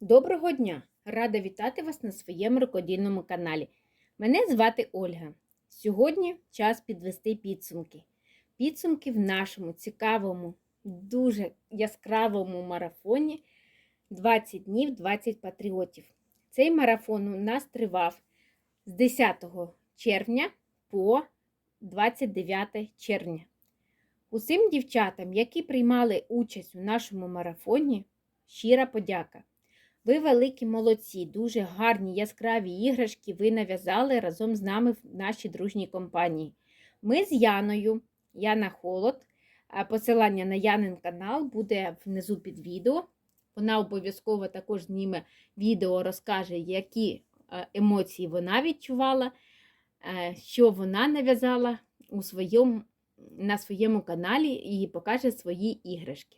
Доброго дня! Рада вітати вас на своєму рукодільному каналі. Мене звати Ольга. Сьогодні час підвести підсумки. Підсумки в нашому цікавому, дуже яскравому марафоні 20 днів 20 патріотів. Цей марафон у нас тривав з 10 червня по 29 червня. Усім дівчатам, які приймали участь у нашому марафоні, щира подяка. Ви великі молодці, дуже гарні яскраві іграшки ви нав'язали разом з нами в нашій дружній компанії. Ми з Яною, Яна Холод, посилання на Янин канал буде внизу під відео. Вона обов'язково також зніме відео, розкаже, які е, емоції вона відчувала, е, що вона нав'язала у своєму, на своєму каналі і покаже свої іграшки.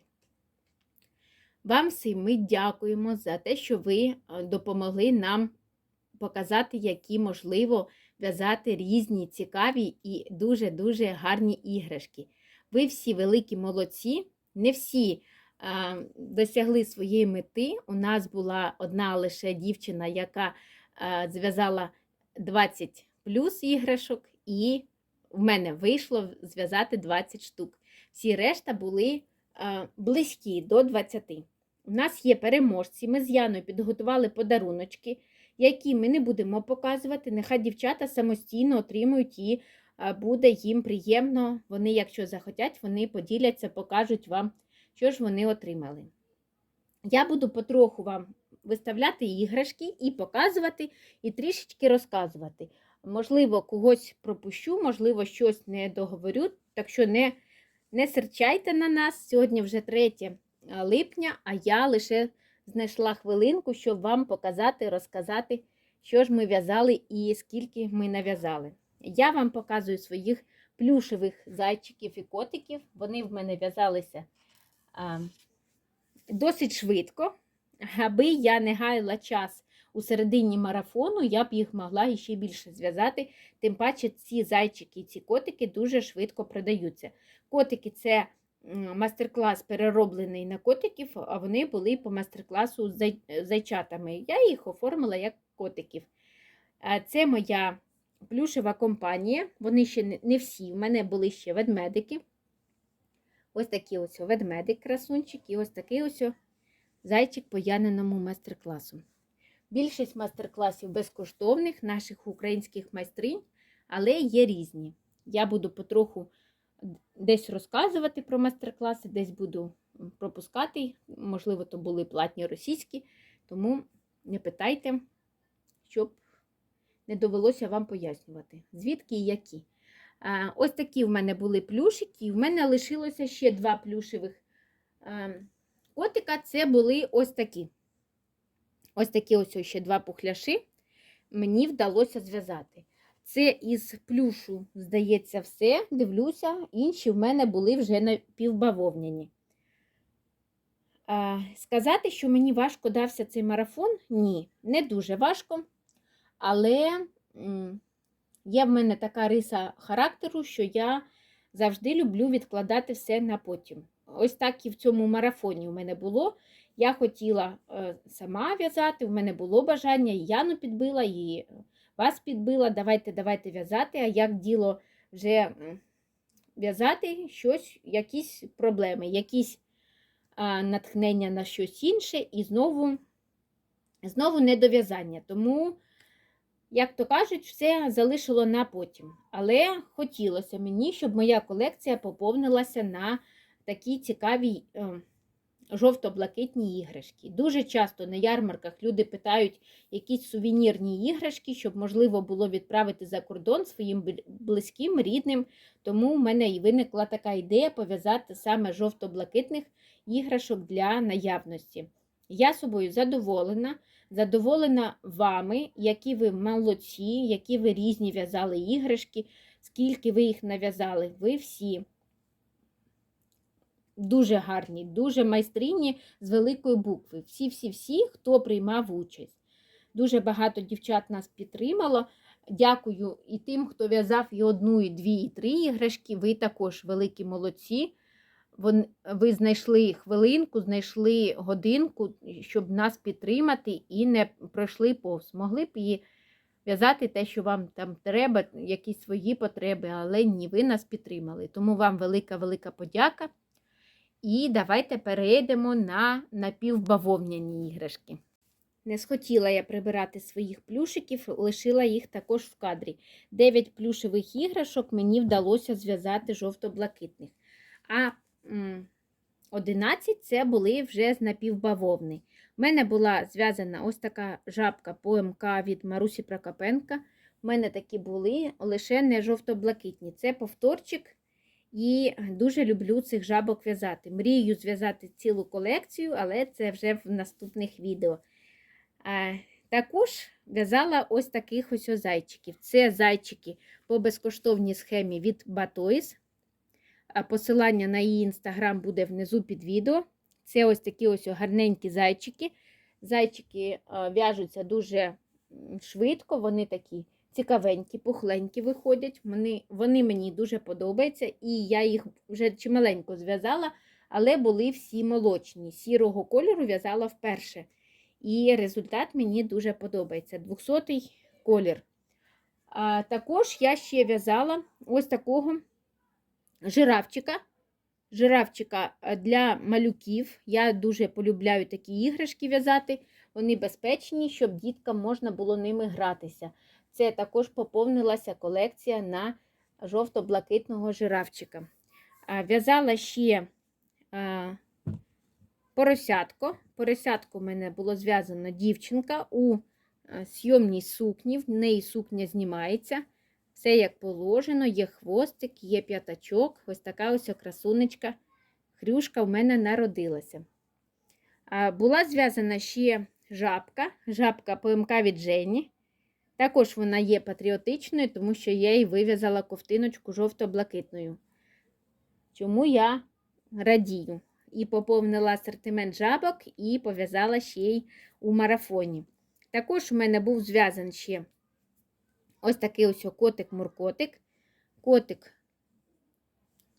Вам всім ми дякуємо за те, що ви е, допомогли нам показати, які можливо в'язати різні цікаві і дуже-дуже гарні іграшки. Ви всі великі молодці, не всі а, досягли своєї мети. У нас була одна лише дівчина, яка а, зв'язала 20 плюс іграшок, і в мене вийшло зв'язати 20 штук. Всі решта були а, близькі до 20. У нас є переможці. Ми з Яною підготували подаруночки, які ми не будемо показувати. Нехай дівчата самостійно отримують і буде їм приємно. Вони, якщо захотять, вони поділяться, покажуть вам, що ж вони отримали. Я буду потроху вам виставляти іграшки і показувати, і трішечки розказувати. Можливо, когось пропущу, можливо, щось не договорю, так що не, не серчайте на нас. Сьогодні вже третє липня, а я лише знайшла хвилинку, щоб вам показати, розказати, що ж ми в'язали і скільки ми нав'язали. Я вам показую своїх плюшевих зайчиків і котиків. Вони в мене в'язалися досить швидко. Аби я не гаяла час у середині марафону, я б їх могла іще більше зв'язати. Тим паче, ці зайчики і ці котики дуже швидко продаються. Котики це мастер-клас перероблений на котиків, а вони були по мастер-класу з зайчатами. Я їх оформила як котиків. Це моя плюшева компанія. Вони ще не всі. У мене були ще ведмедики. Ось такий ось ведмедик, красунчик, і ось такий ось зайчик по яненому мастер-класу. Більшість мастер-класів безкоштовних наших українських майстринь, але є різні. Я буду потроху десь розказувати про майстер-класи, десь буду пропускати. Можливо, то були платні російські, тому не питайте, щоб не довелося вам пояснювати, звідки і які. Ось такі в мене були плюшики, в мене лишилося ще два плюшевих котика. Це були ось такі. Ось такі ось ще два пухляши мені вдалося зв'язати. Це із плюшу, здається, все. Дивлюся, інші в мене були вже напівбавовняні. Сказати, що мені важко дався цей марафон? Ні, не дуже важко. Але є в мене така риса характеру, що я завжди люблю відкладати все на потім. Ось так і в цьому марафоні у мене було. Я хотіла е, сама в'язати, у мене було бажання, і Яну підбила, і вас підбила, давайте, давайте в'язати, а як діло вже в'язати щось, якісь проблеми, якісь а, натхнення на щось інше, і знову, знову недов'язання. Тому, як то кажуть, все залишило на потім. Але хотілося мені, щоб моя колекція поповнилася на такі цікаві. Жовто-блакитні іграшки. Дуже часто на ярмарках люди питають якісь сувенірні іграшки, щоб можливо було відправити за кордон своїм близьким, рідним. Тому в мене і виникла така ідея пов'язати саме жовто-блакитних іграшок для наявності. Я собою задоволена, задоволена вами, які ви молодці, які ви різні в'язали іграшки, скільки ви їх нав'язали. Ви всі дуже гарні, дуже майстрині з великої букви. Всі-всі-всі, хто приймав участь. Дуже багато дівчат нас підтримало. Дякую і тим, хто в'язав і одну, і дві, і три іграшки. Ви також великі молодці. ви знайшли хвилинку, знайшли годинку, щоб нас підтримати і не пройшли повз. Могли б і в'язати те, що вам там треба, якісь свої потреби, але ні, ви нас підтримали. Тому вам велика-велика подяка. І давайте перейдемо на напівбавовняні іграшки. Не схотіла я прибирати своїх плюшиків, лишила їх також в кадрі. Дев'ять плюшевих іграшок мені вдалося зв'язати жовто-блакитних. А м, 11 це були вже з напівбавовни. У мене була зв'язана ось така жабка по МК від Марусі Прокопенка. У мене такі були, лише не жовто-блакитні. Це повторчик. І дуже люблю цих жабок в'язати. Мрію зв'язати цілу колекцію, але це вже в наступних відео. Також в'язала ось таких ось зайчиків. Це зайчики по безкоштовній схемі від Batoys. Посилання на її інстаграм буде внизу під відео. Це ось такі ось гарненькі зайчики. Зайчики в'яжуться дуже швидко, вони такі цікавенькі, пухленькі виходять. Вони, вони мені дуже подобаються, і я їх вже чималенько зв'язала, але були всі молочні. Сірого кольору в'язала вперше. І результат мені дуже подобається. 200-й колір. А, також я ще в'язала ось такого жирафчика. Жирафчика для малюків. Я дуже полюбляю такі іграшки в'язати. Вони безпечні, щоб діткам можна було ними гратися. Це також поповнилася колекція на жовто-блакитного жирафчика. В'язала ще поросятко. Поросятко в мене було зв'язано дівчинка у сйомній сукні. В неї сукня знімається. Все як положено, є хвостик, є п'ятачок. Ось така ось красунечка. Хрюшка в мене народилася. Була зв'язана ще жабка, жабка ПМК від Жені. Також вона є патріотичною, тому що я їй вив'язала ковтиночку жовто-блакитною. Чому я радію. І поповнила асортимент жабок і пов'язала ще й у марафоні. Також у мене був зв'язан ще ось такий ось котик-муркотик. Котик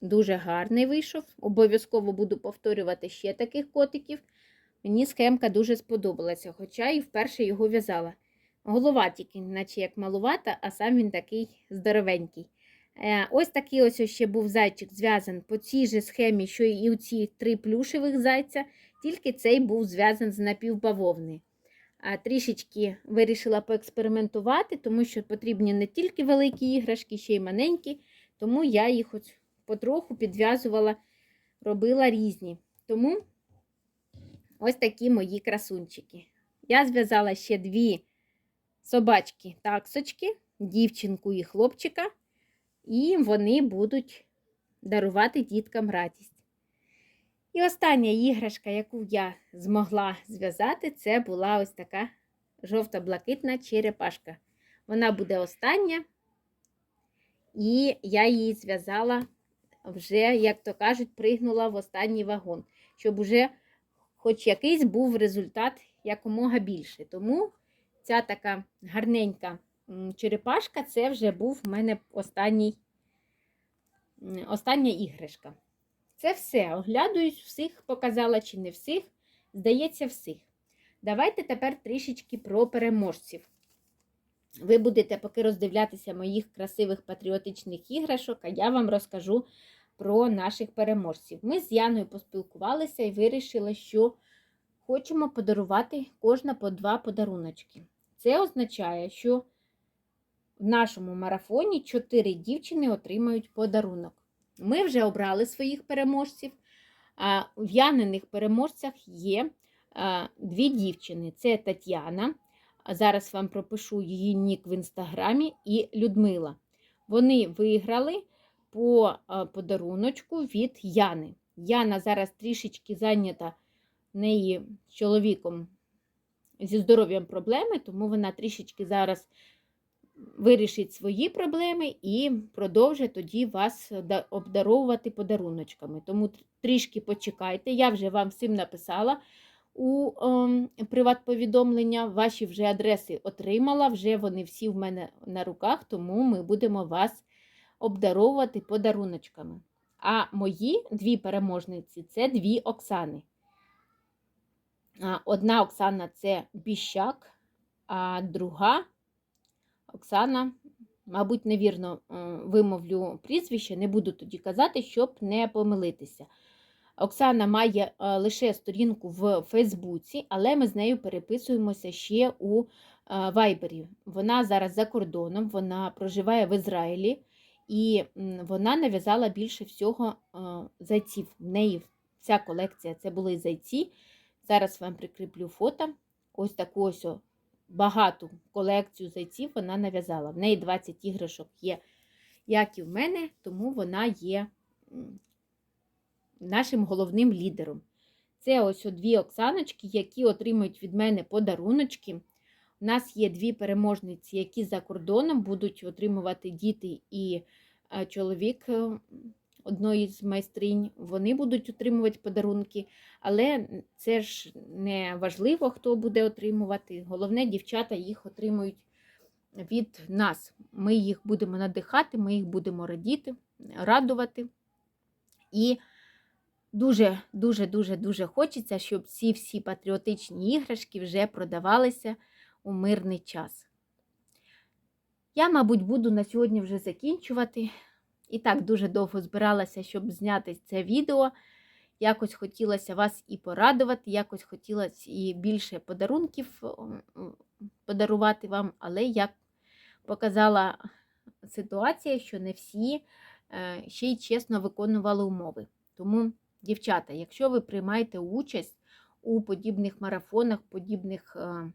дуже гарний вийшов. Обов'язково буду повторювати ще таких котиків. Мені схемка дуже сподобалася, хоча і вперше його в'язала. Голова тільки, наче як малувата, а сам він такий здоровенький. Е, Ось такий ось ще був зайчик зв'язан по цій же схемі, що і у ці три плюшевих зайця, тільки цей був зв'язан з напівбавовни. А трішечки вирішила поекспериментувати, тому що потрібні не тільки великі іграшки, ще й маленькі, тому я їх ось потроху підв'язувала, робила різні. Тому ось такі мої красунчики. Я зв'язала ще дві собачки таксочки, дівчинку і хлопчика, і вони будуть дарувати діткам радість. І остання іграшка, яку я змогла зв'язати, це була ось така жовто-блакитна черепашка. Вона буде остання, і я її зв'язала вже, як то кажуть, пригнула в останній вагон, щоб уже хоч якийсь був результат якомога більше. Тому ця така гарненька черепашка це вже був в мене останній, остання іграшка. Це все. Оглядуюсь, всіх показала чи не всіх. Здається, всіх. Давайте тепер трішечки про переможців. Ви будете поки роздивлятися моїх красивих патріотичних іграшок, а я вам розкажу про наших переможців. Ми з Яною поспілкувалися і вирішили, що хочемо подарувати кожна по два подаруночки. Це означає, що в нашому марафоні 4 дівчини отримають подарунок. Ми вже обрали своїх переможців. В Яниних переможцях є дві дівчини: це Тетяна. Зараз вам пропишу її нік в інстаграмі, і Людмила. Вони виграли по подаруночку від Яни. Яна зараз трішечки зайнята неї чоловіком зі здоров'ям проблеми, тому вона трішечки зараз вирішить свої проблеми і продовжить тоді вас обдаровувати подаруночками. Тому трішки почекайте. Я вже вам всім написала у ем, приват-повідомлення. Ваші вже адреси отримала, вже вони всі в мене на руках, тому ми будемо вас обдаровувати подаруночками. А мої дві переможниці це дві Оксани. Одна Оксана це Біщак, а друга Оксана, мабуть, невірно е, вимовлю прізвище, не буду тоді казати, щоб не помилитися. Оксана має е, лише сторінку в Фейсбуці, але ми з нею переписуємося ще у е, Вайбері. Вона зараз за кордоном, вона проживає в Ізраїлі, і вона нав'язала більше всього зайців. В неї вся колекція це були зайці. Зараз вам прикріплю фото. Ось таку ось багату колекцію зайців вона нав'язала. В неї 20 іграшок є, як і в мене, тому вона є нашим головним лідером. Це ось дві Оксаночки, які отримують від мене подаруночки. У нас є дві переможниці, які за кордоном будуть отримувати діти і е, чоловік е, одної з майстринь. Вони будуть отримувати подарунки, але це ж не важливо, хто буде отримувати. Головне, дівчата їх отримують від нас. Ми їх будемо надихати, ми їх будемо радіти, радувати. І дуже, дуже, дуже, дуже хочеться, щоб ці всі патріотичні іграшки вже продавалися у мирний час. Я, мабуть, буду на сьогодні вже закінчувати. І так дуже довго збиралася, щоб зняти це відео. Якось хотілося вас і порадувати, якось хотілося і більше подарунків подарувати вам, але як показала ситуація, що не всі е, ще й чесно виконували умови. Тому, дівчата, якщо ви приймаєте участь у подібних марафонах, подібних е,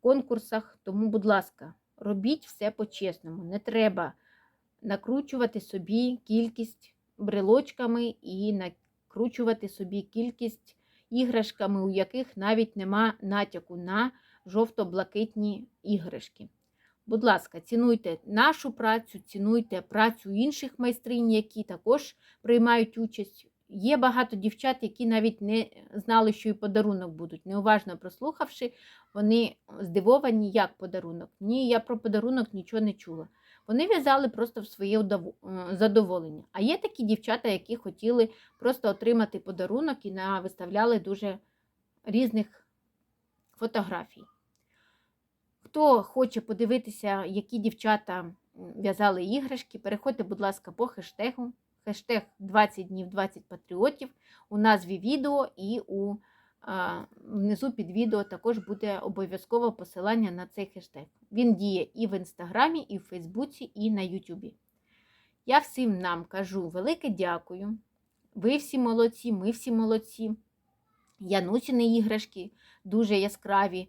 конкурсах, тому, будь ласка, робіть все по-чесному. Не треба накручувати собі кількість брелочками і накручувати собі кількість іграшками, у яких навіть нема натяку на жовто-блакитні іграшки. Будь ласка, цінуйте нашу працю, цінуйте працю інших майстринь, які також приймають участь. Є багато дівчат, які навіть не знали, що і подарунок будуть. Неуважно прослухавши, вони здивовані, як подарунок. Ні, я про подарунок нічого не чула. Вони в'язали просто в своє задоволення. А є такі дівчата, які хотіли просто отримати подарунок і виставляли дуже різних фотографій. Хто хоче подивитися, які дівчата в'язали іграшки, переходьте, будь ласка, по хештегу. Хештег 20 днів 20 патріотів у назві відео і у внизу під відео також буде обов'язково посилання на цей хештег. Він діє і в Інстаграмі, і в Фейсбуці, і на Ютубі. Я всім нам кажу велике дякую. Ви всі молодці, ми всі молодці. Янусіни іграшки дуже яскраві.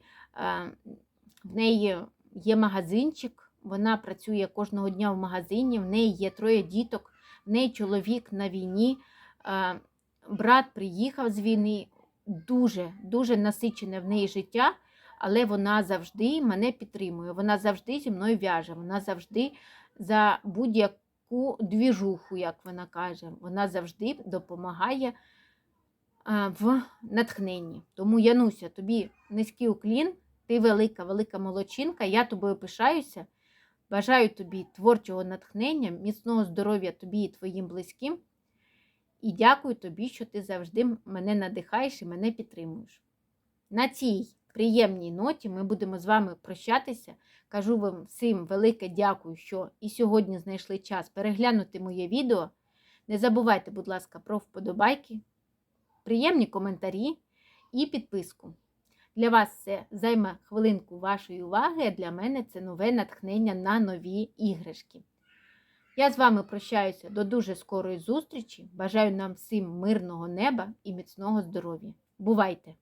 В неї є магазинчик, вона працює кожного дня в магазині, в неї є троє діток, в неї чоловік на війні. Брат приїхав з війни, дуже-дуже насичене в неї життя, але вона завжди мене підтримує. Вона завжди зі мною в'яже, вона завжди за будь-яку двіжуху, як вона каже, вона завжди допомагає в натхненні. Тому, Януся, тобі низький уклін, ти велика, велика молодчинка, я тобою пишаюся. Бажаю тобі творчого натхнення, міцного здоров'я тобі і твоїм близьким. І дякую тобі, що ти завжди мене надихаєш і мене підтримуєш. На цій приємній ноті ми будемо з вами прощатися. Кажу вам всім велике дякую, що і сьогодні знайшли час переглянути моє відео. Не забувайте, будь ласка, про вподобайки, приємні коментарі і підписку. Для вас це займе хвилинку вашої уваги, а для мене це нове натхнення на нові іграшки. Я з вами прощаюся до дуже скорої зустрічі. Бажаю нам всім мирного неба і міцного здоров'я. Бувайте!